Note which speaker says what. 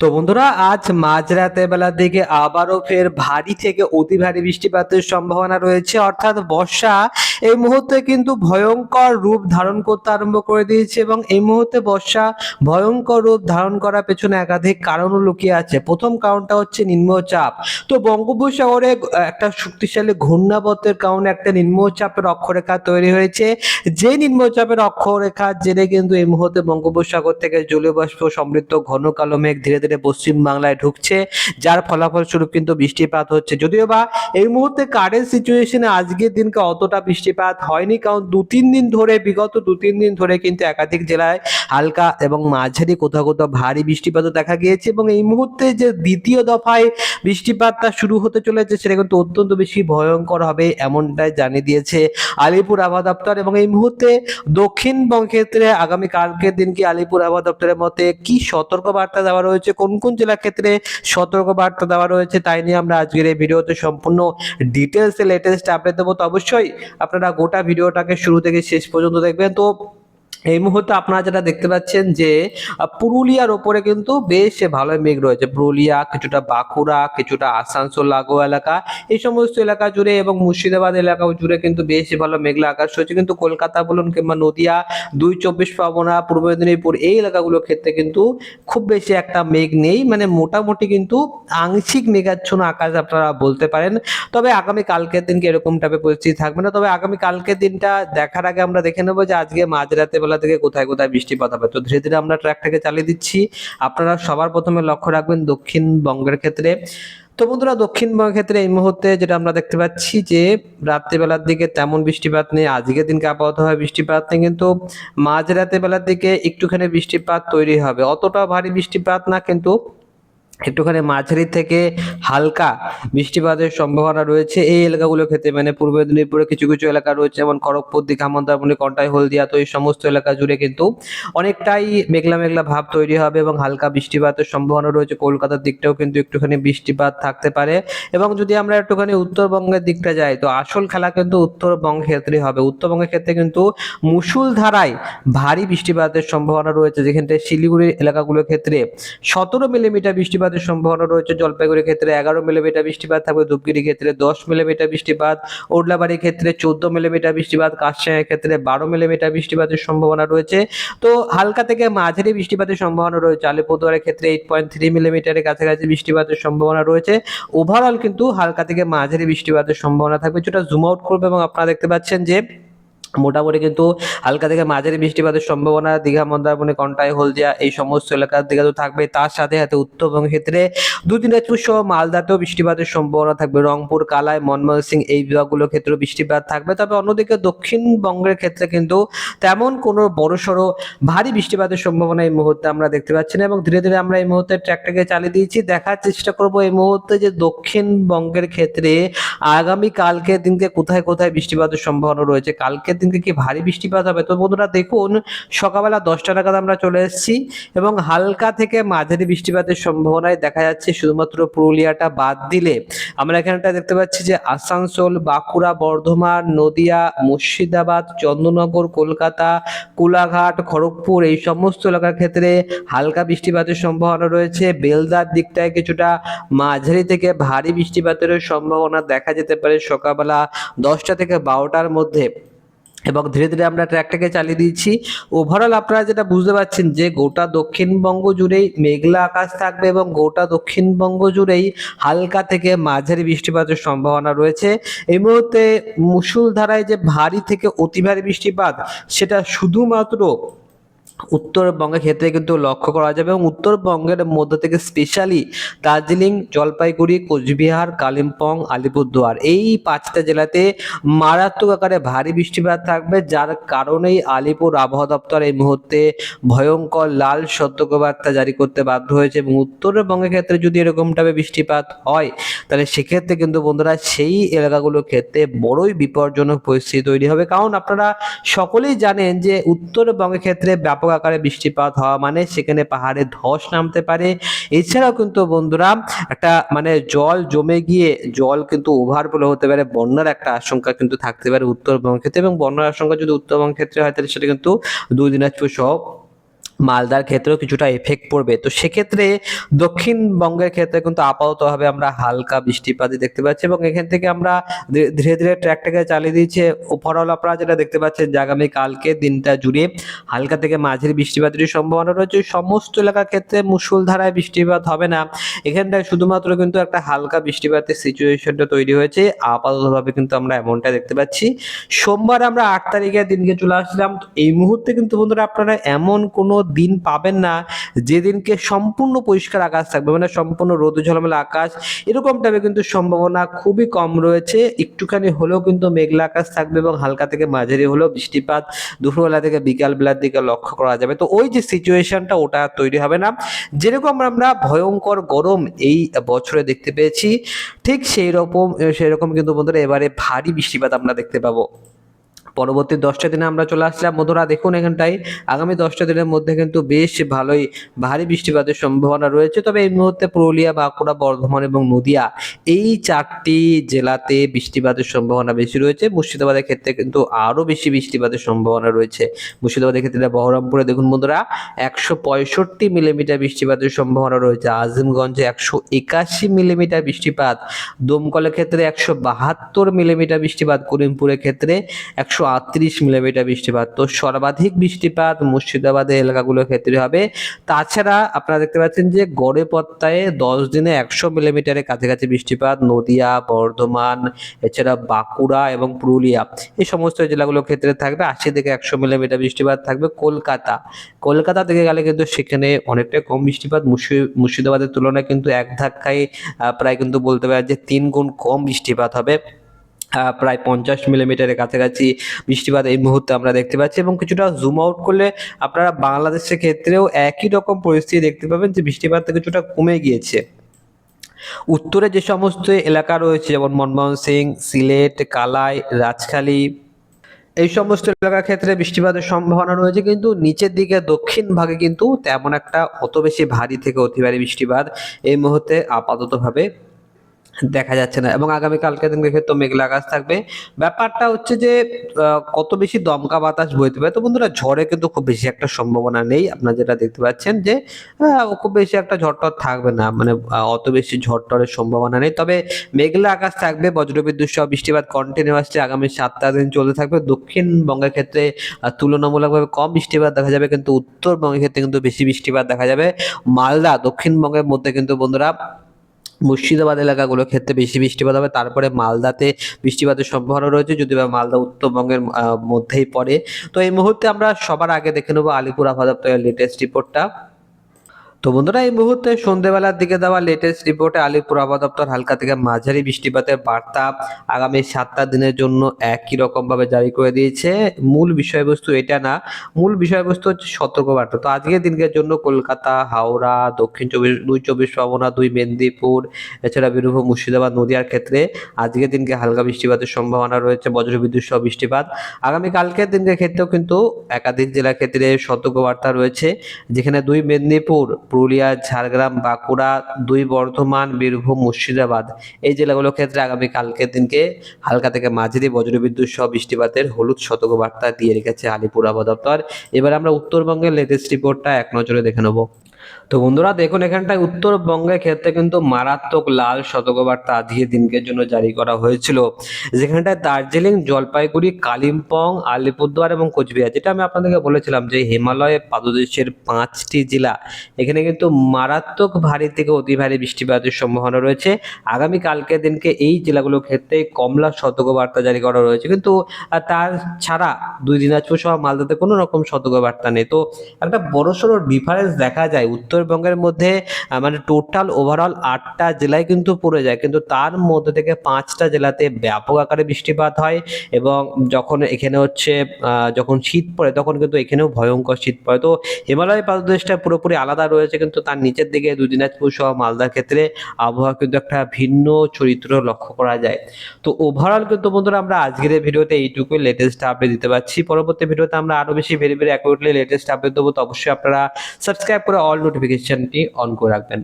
Speaker 1: তো বন্ধুরা, আজ মাঝরাতে বেলার দিকে আবারও ফের ভারী থেকে অতি ভারী বৃষ্টিপাতের সম্ভাবনা রয়েছে। অর্থাৎ বর্ষা এই মুহূর্তে কিন্তু ভয়ঙ্কর রূপ ধারণ করতে আরম্ভ করে দিয়েছে এবং এই মুহূর্তে বর্ষা ভয়ঙ্কর রূপ ধারণ করার পেছনে একাধিক কারণও লুকিয়ে আছে। প্রথম কারণটা হচ্ছে নিম্নচাপ। তো বঙ্গোপসাগরে একটা শক্তিশালী ঘূর্ণাবর্তের কারণে একটা নিম্নচাপের অক্ষরেখা তৈরি হয়েছে। যে নিম্নচাপের অক্ষরেখার জেরে কিন্তু এই মুহূর্তে বঙ্গোপসাগর থেকে জলীয় বাষ্প সমৃদ্ধ ঘন কালো মেঘ ধীরে ধীরে পশ্চিম বাংলায় ঢুকছে, যার ফলাফল স্বরূপ কিন্তু বৃষ্টিপাত হচ্ছে। যদিও বা এই মুহূর্তে কারেন্ট সিচুয়েশনে আজকের দিনকে অতটা বৃষ্টিপাত হয়নি, কারণ দু তিন দিন ধরে, বিগত দু তিন দিন ধরে কিন্তু একাধিক জেলায় হালকা এবং মাঝারি কোথাও কোথাও ভারী বৃষ্টিপাতও দেখা গিয়েছে এবং এই মুহূর্তে যে দ্বিতীয় দফায় বৃষ্টিপাতটা শুরু হতে চলেছে, সেটা কিন্তু অত্যন্ত বেশি ভয়ঙ্কর হবে এমনটাই জানিয়ে দিয়েছে আলিপুর আবহাওয়া দপ্তর। এবং এই মুহূর্তে দক্ষিণবঙ্গ ক্ষেত্রে আগামী কালকের দিনকে আলিপুর আবহাওয়া দপ্তরের মতে কি সতর্ক বার্তা দেওয়া রয়েছে কোন কোন জেলার ক্ষেত্রে সতর্ক বার্তা দেওয়া রয়েছে তাই নিয়ে আমরা আজকের এই ভিডিওতে সম্পূর্ণ ডিটেলসে লেটেস্ট আপডেট দেবো। তো অবশ্যই আপনারা গোটা ভিডিওটাকে শুরু থেকে শেষ পর্যন্ত দেখবেন। তো এই মুহূর্তে আপনারা যেটা দেখতে পাচ্ছেন যে পুরুলিয়ার ওপরে কিন্তু বেশ ভালো মেঘ রয়েছে। পুরুলিয়া, কিছুটা বাঁকুড়া, কিছুটা আসানসোল, লাগোয়া এলাকা, এই সমস্ত এলাকা জুড়ে এবং মুর্শিদাবাদ এলাকা জুড়ে কিন্তু বেশ ভালো মেঘলা আকাশ রয়েছে। কিন্তু কলকাতা বলুন কিংবা নদিয়া, দুই চব্বিশ পরগনা, পূর্ব মেদিনীপুর, এই এলাকাগুলোর ক্ষেত্রে কিন্তু খুব বেশি একটা মেঘ নেই। মানে মোটামুটি কিন্তু আংশিক মেঘাচ্ছন্ন আকাশ আপনারা বলতে পারেন। তবে আগামী কালকের দিনকে এরকম টাইপের পরিস্থিতি থাকবে না। তবে আগামী কালকের দিনটা দেখার আগে আমরা দেখে নেব যে আজকে মাঝরাতে বেলা থেকে কোথায় কোথায় বৃষ্টিপাত হবে তো ধীরে ধীরে আমরা ট্র্যাকটাকে চালিয়ে দিচ্ছি। আপনারা সবার প্রথমে লক্ষ্য রাখবেন দক্ষিণবঙ্গের ক্ষেত্রে। তো বন্ধুরা, দক্ষিণবঙ্গের ক্ষেত্রে এই মুহূর্তে যেটা আমরা দেখতে পাচ্ছি যে, রাত্রিবেলার দিকে তেমন বৃষ্টিপাত নেই। আজকের দিনকে আপাতত হয় বৃষ্টিপাত নেই, কিন্তু মাঝরাতে বেলার দিকে একটুখানি বৃষ্টিপাত তৈরি হবে। অতটা ভারী বৃষ্টিপাত না, কিন্তু একটুখানি মাঝারি থেকে হালকা বৃষ্টিপাতের সম্ভাবনা রয়েছে। এই এলাকাগুলোর ক্ষেত্রে মানে পূর্ব মেদিনীপুরে কিছু কিছু এলাকা রয়েছে, যেমন খড়গপুর, দিঘা, মন্দারমণি, কন্টাই, হলদিয়া, তো এই সমস্ত এলাকা জুড়ে কিন্তু অনেকটাই মেঘলা মেঘলা ভাব তৈরি হবে এবং হালকা বৃষ্টিপাতের সম্ভাবনা রয়েছে। কলকাতার দিকটাও কিন্তু একটুখানি বৃষ্টিপাত থাকতে পারে। এবং যদি আমরা একটুখানি উত্তরবঙ্গের দিকটা যাই, তো আসল খেলা কিন্তু উত্তরবঙ্গের ক্ষেত্রে হবে। উত্তরবঙ্গের ক্ষেত্রে কিন্তু মুসুল ধারায় ভারী বৃষ্টিপাতের সম্ভাবনা রয়েছে। যেখানে শিলিগুড়ির এলাকাগুলোর ক্ষেত্রে সতেরো মিলিমিটার বৃষ্টিপাতের সম্ভাবনা রয়েছে। জলপাইগুড়ির ক্ষেত্রে এগারো মিলিমিটার বৃষ্টিপাত থাকবে ধূপগিরির ক্ষেত্রে দশ মিলিমিটার বৃষ্টিপাত, ওডলাবাড়ির ক্ষেত্রে চোদ্দ মিলিমিটার বৃষ্টিপাত কাজশাহের ক্ষেত্রে বারো মিলিমিটার বৃষ্টিপাতের সম্ভাবনা রয়েছে। তো হালকা থেকে মাঝারি বৃষ্টিপাতের সম্ভাবনা রয়েছে। আলিপুরদুয়ারের ক্ষেত্রে এইট পয়েন্ট থ্রি মিলিমিটারের কাছাকাছি বৃষ্টিপাতের সম্ভাবনা রয়েছে। ওভারঅল কিন্তু হালকা থেকে মাঝারি বৃষ্টিপাতের সম্ভাবনা থাকবে। যেটা জুম আউট করবে এবং আপনারা দেখতে পাচ্ছেন যে মোটামুটি কিন্তু হালকা থেকে মাঝারি বৃষ্টিপাতের সম্ভাবনা, দীঘা, মন্দারমণি, কন্টাই, হলদিয়া এই সমস্ত এলাকার দিকে তো থাকবে। তার সাথে সাথে উত্তরবঙ্গের ক্ষেত্রে দু দিনাজপুর সহ মালদাতেও বৃষ্টিপাতের সম্ভাবনা থাকবে। রংপুর, কালাই, মনমোহন সিং এই বিভাগগুলোর ক্ষেত্রে বৃষ্টিপাত থাকবে। তবে অন্যদিকে দক্ষিণবঙ্গের ক্ষেত্রে কিন্তু তেমন কোনো বড়সড় ভারী বৃষ্টিপাতের সম্ভাবনা এই মুহূর্তে আমরা দেখতে পাচ্ছি না এবং ধীরে ধীরে আমরা এই মুহূর্তে ট্র্যাকটাকে চালিয়ে দিয়েছি। দেখার চেষ্টা করব এই মুহূর্তে যে দক্ষিণবঙ্গের ক্ষেত্রে আগামী কালকের দিনকে কোথায় কোথায় বৃষ্টিপাতের সম্ভাবনা রয়েছে। কালকের দিনকে কি ভারী বৃষ্টিপাত হবে। তো বন্ধুরা দেখুন, সকালবেলা দশটা নাগাদ আমরা চলে এসেছি এবং হালকা থেকে মাঝারি বৃষ্টিপাতের সম্ভাবনায় দেখা যাচ্ছে শুধুমাত্র পুরুলিয়াটা বাদ দিলে। আমরা এখানটা দেখতে পাচ্ছি যে আসানসোল, বাঁকুড়া, বর্ধমান, নদিয়া, মুর্শিদাবাদ, চন্দ্রনগর, কলকাতা, কোলাঘাট, খড়গপুর এই সমস্ত এলাকার ক্ষেত্রে হালকা বৃষ্টিপাতের সম্ভাবনা রয়েছে। বেলদার দিকটায় কিছুটা মাঝারি থেকে ভারী বৃষ্টিপাতের সম্ভাবনা দেখা যেতে পারে সকালবেলা দশটা থেকে বারোটার মধ্যে। এবং ধীরে ধীরে আমরা ট্র্যাকটাকে চালিয়ে দিচ্ছি ওভারঅল আপনারা যেটা বুঝতে পারছেন যে গোটা দক্ষিণবঙ্গ জুড়েই মেঘলা আকাশ থাকবে এবং গোটা দক্ষিণবঙ্গ জুড়েই হালকা থেকে মাঝারি বৃষ্টিপাতের সম্ভাবনা রয়েছে। এই মুহূর্তে মুসুলধারায় যে ভারী থেকে অতি ভারী বৃষ্টিপাত, সেটা শুধুমাত্র উত্তরবঙ্গের ক্ষেত্রে কিন্তু লক্ষ্য করা যাবে এবং উত্তরবঙ্গের মধ্য থেকে স্পেশালি দার্জিলিং, জলপাইগুড়ি, কোচবিহার, কালিম্পং, আলিপুরদুয়ার। এই পাঁচটা জেলাতে মারাত্মক আকারে ভারী বৃষ্টিপাত থাকবে, যার কারণেই আলিপুর আবহাওয়া দপ্তর এই মুহূর্তে ভয়ঙ্কর লাল সতর্কবার্তা জারি করতে বাধ্য হয়েছে এবং উত্তরবঙ্গের ক্ষেত্রে যদি এরকমভাবে বৃষ্টিপাত হয়, তাহলে সেক্ষেত্রে কিন্তু বন্ধুরা সেই এলাকাগুলোর ক্ষেত্রে বড়ই বিপজ্জনক পরিস্থিতি তৈরি হবে। কারণ আপনারা সকলেই জানেন যে উত্তরবঙ্গের ক্ষেত্রে ব্যাপক আকারে বৃষ্টিপাত হওয়া মানে সেখানে পাহাড়ে ধস নামতে পারে। এছাড়াও কিন্তু বন্ধুরা একটা মানে জল জমে গিয়ে জল কিন্তু ওভারফ্লো হতে পারে, বন্যার একটা আশঙ্কা কিন্তু থাকতে পারে উত্তরবঙ্গ ক্ষেত্রে। এবং বন্যার আশঙ্কা যদি উত্তরবঙ্গ ক্ষেত্রে হয়, তাহলে সেটা কিন্তু দুই দিনাজপুর সহ মালদার ক্ষেত্রেও কিছুটা এফেক্ট পড়বে। তো সেক্ষেত্রে দক্ষিণবঙ্গের ক্ষেত্রে কিন্তু আপাততভাবে আমরা হালকা বৃষ্টিপাতই দেখতে পাচ্ছি এবং এখান থেকে আমরা ধীরে- ধীরে ট্র্যাকটাকে চালিয়ে দিচ্ছে ওভারঅল আপনারা যেটা দেখতে পাচ্ছেন যে আগামী কালকে দিনটা জুড়ে হালকা থেকে মাঝারি বৃষ্টিপাতের সম্ভাবনা রয়েছে। সমস্ত এলাকার ক্ষেত্রে মুষলধারায় বৃষ্টিপাত হবে না। এখানটায় শুধুমাত্র কিন্তু একটা হালকা বৃষ্টিপাতের সিচুয়েশনটা তৈরি হয়েছে। আপাততভাবে কিন্তু আমরা এমনটা দেখতে পাচ্ছি। সোমবার আমরা আট তারিখের দিনকে চলে আসলাম। এই মুহূর্তে কিন্তু বন্ধুরা আপনারা এমন কোনো দিন পাবেন না। যেদিনকে সম্পূর্ণ পরিষ্কার আকাশ থাকবে মানে সম্পূর্ণ রোদ, ঝলমলে আকাশ, এরকম টাইপের কিন্তু সম্ভাবনা খুবই কম রয়েছে। একটুখানি হলেও কিন্তু মেঘলা আকাশ থাকবে এবং হালকা থেকে মাঝারি হলেও বৃষ্টিপাত দুপুরবেলা থেকে বিকাল বেলার দিকে লক্ষ্য করা যাবে। তো ওই যে সিচুয়েশনটা ওটা তৈরি হবে না। যেরকম আমরা ভয়ঙ্কর গরম এই বছরে দেখতে পেয়েছি, ঠিক সেই রকম সেই রকম কিন্তু বন্ধুরা এবারে ভারী বৃষ্টিপাত আমরা দেখতে পাবো। পরবর্তী দশটা দিনে আমরা চলে আসলাম। বন্ধুরা, দেখুন এখানটায় আগামী দশটা দিনের মধ্যে কিন্তু বেশ ভালোই ভারী বৃষ্টিপাতের সম্ভাবনা রয়েছে। তবে এই মুহূর্তে পুরুলিয়া, বাঁকুড়া, বর্ধমান এবং নদিয়া এই চারটি জেলাতে বৃষ্টিপাতের সম্ভাবনা বেশি রয়েছে। মুর্শিদাবাদের ক্ষেত্রে কিন্তু আরও বেশি বৃষ্টিপাতের সম্ভাবনা রয়েছে। মুর্শিদাবাদের ক্ষেত্রে বহরমপুরে, দেখুন বন্ধুরা, একশো পঁয়ষট্টি মিলিমিটার বৃষ্টিপাতের সম্ভাবনা রয়েছে। আজিমগঞ্জে একশো একাশি মিলিমিটার বৃষ্টিপাত। দমকলের ক্ষেত্রে একশো বাহাত্তর মিলিমিটার বৃষ্টিপাত। করিমপুরের ক্ষেত্রে একশো আটত্রিশ মিলিমিটার বৃষ্টিপাত। তো সর্বাধিক বৃষ্টিপাত মুর্শিদাবাদের এলাকাগুলোর ক্ষেত্রে হবে। তাছাড়া আপনারা দেখতে পাচ্ছেন যে গড়ে পত্তায় দশ দিনে একশো মিলিমিটারের কাছাকাছি বৃষ্টিপাত নদিয়া, বর্ধমান, এছাড়া বাঁকুড়া এবং পুরুলিয়া। এই সমস্ত জেলাগুলোর ক্ষেত্রে থাকবে আশি থেকে একশো মিলিমিটার বৃষ্টিপাত থাকবে কলকাতা। কলকাতা থেকে গেলে কিন্তু সেখানে অনেকটা কম বৃষ্টিপাত। মুর্শি- মুর্শিদাবাদের তুলনায় কিন্তু এক ধাক্কায় প্রায় কিন্তু বলতে পারে যে তিন গুণ কম বৃষ্টিপাত হবে। প্রায় পঞ্চাশ মিলিমিটারের কাছাকাছি বৃষ্টিপাত এই মুহূর্তে আমরা দেখতে পাচ্ছি এবং কিছুটা জুম আউট করলে আপনারা বাংলাদেশের ক্ষেত্রেও একই রকম পরিস্থিতি দেখতে পাবেন যে বৃষ্টিপাতটা কিছুটা কমে গিয়েছে। উত্তরে যে সমস্ত এলাকা রয়েছে, যেমন মনমোহন সিং, সিলেট, কালাই, রাজখালী, এই সমস্ত এলাকার ক্ষেত্রে বৃষ্টিপাতের সম্ভাবনা রয়েছে, কিন্তু নিচের দিকে দক্ষিণ ভাগে কিন্তু তেমন একটা অত বেশি ভারী থেকে অতি ভারী বৃষ্টিপাত এই মুহূর্তে আপাততভাবে দেখা যাচ্ছে না। এবং আগামী কালকে দিনকে ক্ষেত্রে মেঘলা আকাশ থাকবে। ব্যাপারটা হচ্ছে যে কত বেশি দমকা বাতাস বইতে পারে, তো বন্ধুরা ঝড়ে কিন্তু খুব বেশি একটা সম্ভাবনা নেই। আপনারা যেটা দেখতে পাচ্ছেন যে খুব বেশি একটা ঝড় টর থাকবে না। মানে অত বেশি ঝড় টরের সম্ভাবনা নেই। তবে মেঘলা আকাশ থাকবে, বজ্রবিদ্যুৎ সহ বৃষ্টিপাত কন্টিনিউয়াসলি আগামী সাতটা দিন চলতে থাকবে। দক্ষিণবঙ্গের ক্ষেত্রে তুলনামূলকভাবে কম বৃষ্টিপাত দেখা যাবে। কিন্তু উত্তরবঙ্গের ক্ষেত্রে কিন্তু বেশি বৃষ্টিপাত দেখা যাবে। মালদা, দক্ষিণবঙ্গের মধ্যে কিন্তু বন্ধুরা মুর্শিদাবাদ এলাকাগুলোর ক্ষেত্রে বেশি বৃষ্টিপাত হবে। তারপরে মালদাতে বৃষ্টিপাতের সম্ভাবনা রয়েছে যদি বা মালদা উত্তরবঙ্গের মধ্যেই পড়ে। তো এই মুহূর্তে আমরা সবার আগে দেখে নেব আলিপুর আবহাওয়া দপ্তরের লেটেস্ট রিপোর্টটা তো বন্ধুরা, এই মুহূর্তে সন্ধ্যেবেলার দিকে দেওয়া লেটেস্ট রিপোর্টে আলিপুর আবহাওয়া দপ্তর হালকা থেকে মাঝারি বৃষ্টিপাতের বার্তা আগামী সাতটা দিনের জন্য একই রকমভাবে জারি করে দিয়েছে। মূল বিষয়বস্তু এটা না, মূল বিষয়বস্তু হচ্ছে সতর্কবার্তা। তো আজকের দিনকের জন্য কলকাতা, হাওড়া, দক্ষিণ চব্বিশ, দুই চব্বিশ পরগনা, দুই মেদিনীপুর, এছাড়া বীরভূম, মুর্শিদাবাদ, নদিয়ার ক্ষেত্রে আজকের দিনকে হালকা বৃষ্টিপাতের সম্ভাবনা রয়েছে, বজ্রবিদ্যুৎ সহ বৃষ্টিপাত। আগামী কালকের দিনকের ক্ষেত্রেও কিন্তু একাধিক জেলার ক্ষেত্রে সতর্কবার্তা রয়েছে, যেখানে দুই মেদিনীপুর পুরুলিয়া, ঝাড়গ্রাম, বাঁকুড়া, দুই বর্ধমান, বীরভূম, মুর্শিদাবাদ। এই জেলাগুলোর ক্ষেত্রে আগামী কালকের দিনকে হালকা থেকে মাঝারি বজ্রবিদ্যুৎ সহ বৃষ্টিপাতের হলুদ সতর্কবার্তা দিয়ে রেখেছে আলিপুর আবহাওয়া দপ্তর। এবার আমরা উত্তরবঙ্গের লেটেস্ট রিপোর্টটা এক নজরে দেখে নেব। তো বন্ধুরা দেখুন, এখানটায় উত্তরবঙ্গের ক্ষেত্রে কিন্তু মারাত্মক লাল সতর্কবার্তা আজকে দিনকের জন্য জারি করা হয়েছিল। যেখানটায় দার্জিলিং, জলপাইগুড়ি, কালিম্পং, আলিপুরদুয়ার এবং কোচবিহার, যেটা আমি আপনাদেরকে বলেছিলাম যে হিমালয়ে পাদদেশের পাঁচটি জেলা, এখানে কিন্তু মারাত্মক ভারী থেকে অতি ভারী বৃষ্টিপাতের সম্ভাবনা রয়েছে। আগামী কালকের দিনকে এই জেলাগুলোর ক্ষেত্রে কমলা সতর্কবার্তা জারি করা রয়েছে। কিন্তু তার ছাড়া দুই দিনাজপুর সহ মালদাতে কোনো রকম সতর্কবার্তা নেই। তো একটা বড়সড় ডিফারেন্স দেখা যায় উত্তরবঙ্গের মধ্যে মানে টোটাল ওভারঅল আটটা জেলায় কিন্তু পড়ে যায়। কিন্তু তার মধ্যে থেকে পাঁচটা জেলাতে ব্যাপক আকারে বৃষ্টিপাত হয় এবং যখন এখানে হচ্ছে যখন শীত পড়ে, তখন কিন্তু এখানেও ভয়ঙ্কর শীত পড়ে। তো হিমালয় পাদদেশটা পুরোপুরি আলাদা রয়েছে, কিন্তু তার নিচের দিকে দুই দিনাজপুর সহ মালদার ক্ষেত্রে আবহাওয়া কিন্তু একটা ভিন্ন চরিত্র লক্ষ্য করা যায়। তো ওভারঅল কিন্তু বন্ধুরা, আমরা আজকের ভিডিওতে এইটুকুই লেটেস্ট আপডেট দিতে পারছি। পরবর্তী ভিডিওতে আমরা আরও বেশি very very accurately latest update দেবো। তো অবশ্যই আপনারা সাবস্ক্রাইব করে অল নোটিফিকেশনটি অন করে রাখবেন।